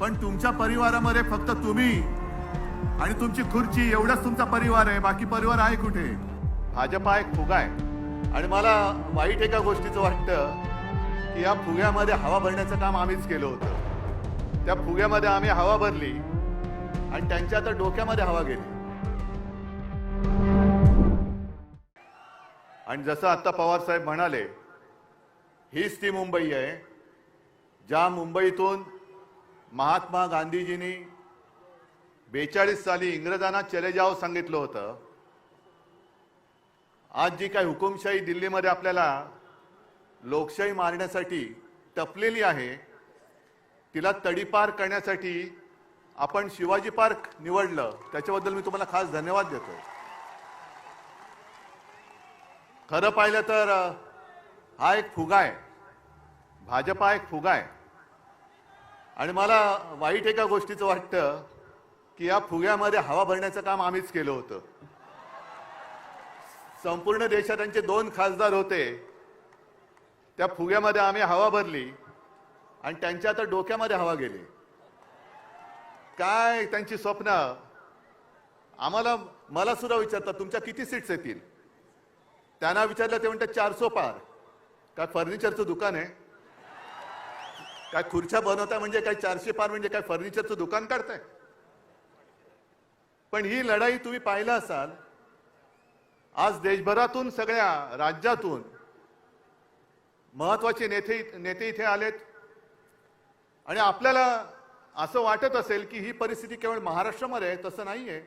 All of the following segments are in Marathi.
पण तुमच्या परिवारामध्ये फक्त तुम्ही. आणि तुमची खुर्ची एवढाच तुमचा परिवार आहे बाकी परिवार आहे कुठे? भाजपा एक फुगा आहे. आणि मला वाईट एका गोष्टीचं वाटतं की या फुग्यामध्ये हवा भरण्याचं काम आम्हीच केलं होतं. त्या फुग्यामध्ये आम्ही हवा भरली आणि त्यांच्या तर डोक्यामध्ये हवा गेली. आणि जसं आत्ता पवार साहेब म्हणाले हीच ती मुंबई आहे ज्या मुंबईतून महात्मा गांधीजींनी बेचाळीस साली इंग्रजांना चले जाव सांगितलं होतं. आज जी काही हुकुमशाही दिल्लीमध्ये आपल्याला लोकशाही मारण्यासाठी टपलेली आहे तिला तडीपार करण्यासाठी आपण शिवाजी पार्क निवडलं त्याच्याबद्दल मी तुम्हाला खास धन्यवाद देतो खरं पाहिलं तर हा एक फुगा आहे. भाजपा एक फुगा आहे. आणि मला वाईट एका गोष्टीचं वाटतं की या फुग्यामध्ये हवा भरण्याचं काम आम्हीच केलं होतं. संपूर्ण देशात त्यांचे दोन खासदार होते. त्या फुग्यामध्ये आम्ही हवा भरली आणि त्यांच्या आता डोक्यामध्ये हवा गेली. काय त्यांची स्वप्न? आम्हाला मला सुद्धा विचारतात तुमच्या किती सीट्स येतील? त्यांना विचारलं ते म्हणतात चारसो पार. काय फर्निचरचं दुकान आहे? काय खुर्च्या बनवताय म्हणजे काय चारशे पार म्हणजे काय फर्निचरचं दुकान काढताय? पण ही लढाई तुम्ही पाहिला असाल आज देशभरातून सगळ्या राज्यातून महत्त्वाचे नेते नेते इथे आलेत. आणि आपल्याला असं वाटत असेल की ही परिस्थिती केवळ महाराष्ट्रामध्ये आहे तसं नाहीये.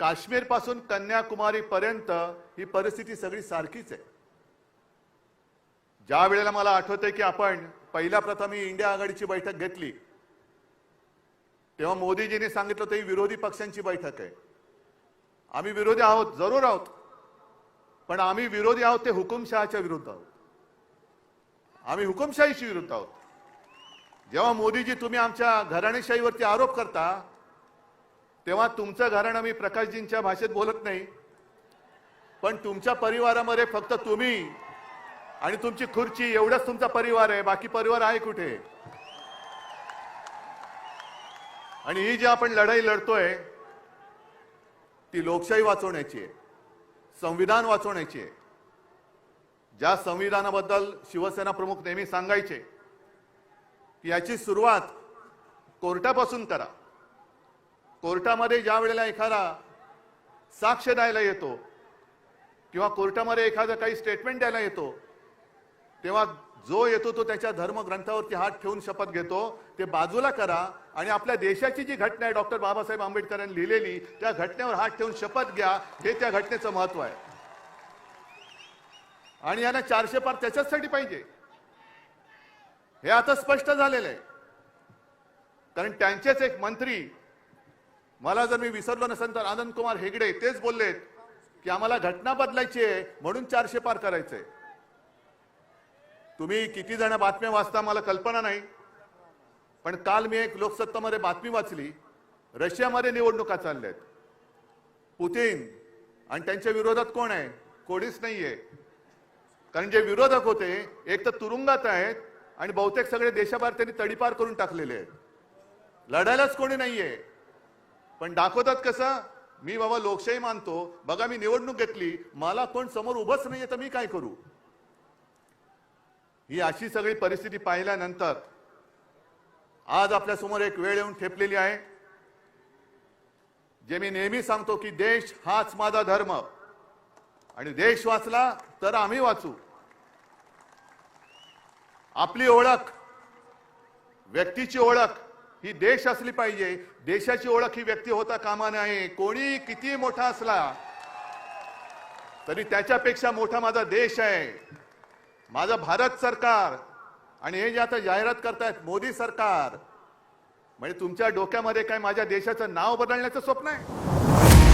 काश्मीरपासून कन्याकुमारी पर्यंत ही परिस्थिती सगळी सारखीच आहे. ज्या वेळेला मला आठवतंय की आपण पहिल्या प्रथम ही इंडिया आघाडीची बैठक घेतली. तेव्हा मोदीजींनी सांगितलं ते विरोधी पक्षांची बैठक आहे. आम्ही विरोधी आहोत जरूर आहोत. पण आम्ही विरोधी आहोत ते हुकुमशहाच्या विरुद्ध आहोत. आम्ही हुकुमशाहीशी विरुद्ध आहोत. जेव्हा मोदीजी तुम्ही आमच्या घराणेशाहीवरती आरोप करता तेव्हा तुमचं घराणं मी प्रकाशजींच्या भाषेत बोलत नाही. पण तुमच्या परिवारामध्ये फक्त तुम्ही आणि तुमची खुर्ची एवढाच तुमचा परिवार आहे बाकी परिवार आहे कुठे? आणि ही जी आपण लढाई लढतोय ती लोकशाही वाचवण्याची आहे संविधान वाचवण्याची आहे. ज्या संविधानाबद्दल शिवसेना प्रमुख नेहमी सांगायचे की याची सुरुवात कोर्टापासून करा. कोर्टामध्ये ज्या वेळेला एखादा साक्ष द्यायला येतो किंवा कोर्टामध्ये एखादं काही स्टेटमेंट द्यायला येतो तेव्हा जो येतो तो त्याच्या धर्मग्रंथावरती हात ठेवून शपथ घेतो. ते बाजूला करा आणि आपल्या देशाची जी घटना आहे डॉक्टर बाबासाहेब आंबेडकरांनी लिहिलेली त्या घटनेवर हात ठेवून शपथ घ्या. हे त्या घटनेचं महत्त्व आहे. आणि यांना चारशे पार त्याच्याचसाठी पाहिजे. हे आता स्पष्ट झालेलं आहे. कारण त्यांचेच एक मंत्री मला जर मी विसरलो नसेल तर आनंद कुमार हेगडे तेच बोललेत की आम्हाला घटना बदलायची आहे म्हणून चारशे पार करायचंय. तुम्ही किती जण बातम्या वाचता मला कल्पना नाही. पण काल मी एक लोकसत्तामध्ये बातमी वाचली. रशियामध्ये निवडणुका चालल्यात. पुतीन आणि त्यांच्या विरोधात कोण आहे? कोणीच नाहीये. कारण जे विरोधक होते एक तर तुरुंगात आहेत आणि बहुतेक सगळे देशाबाहेर त्यांनी तडीपार करून टाकलेले आहेत. लढायलाच कोणी नाहीये. पण दाखवतात कसं? मी बाबा लोकशाही मानतो. बघा मी निवडणूक घेतली. मला कोण समोर उभंच नाहीये तर मी काय करू? ही अशी सगळी परिस्थिती पाहिल्यानंतर आज आपल्यासमोर एक वेळ येऊन ठेपलेली आहे. जे मी नेहमी सांगतो की देश हाच माझा धर्म. आणि देश वाचला तर आम्ही वाचू. आपली ओळख व्यक्तीची ओळख ही देश असली पाहिजे. देशाची ओळख ही व्यक्ती होता कामा नये. कोणी किती मोठा असला तरी त्याच्यापेक्षा मोठा माझा देश आहे. माझं भारत सरकार आणि हे जे आता जाहिरात करतायत मोदी सरकार म्हणजे तुमच्या डोक्यामध्ये काय माझ्या देशाचं नाव बदलण्याचं स्वप्न आहे?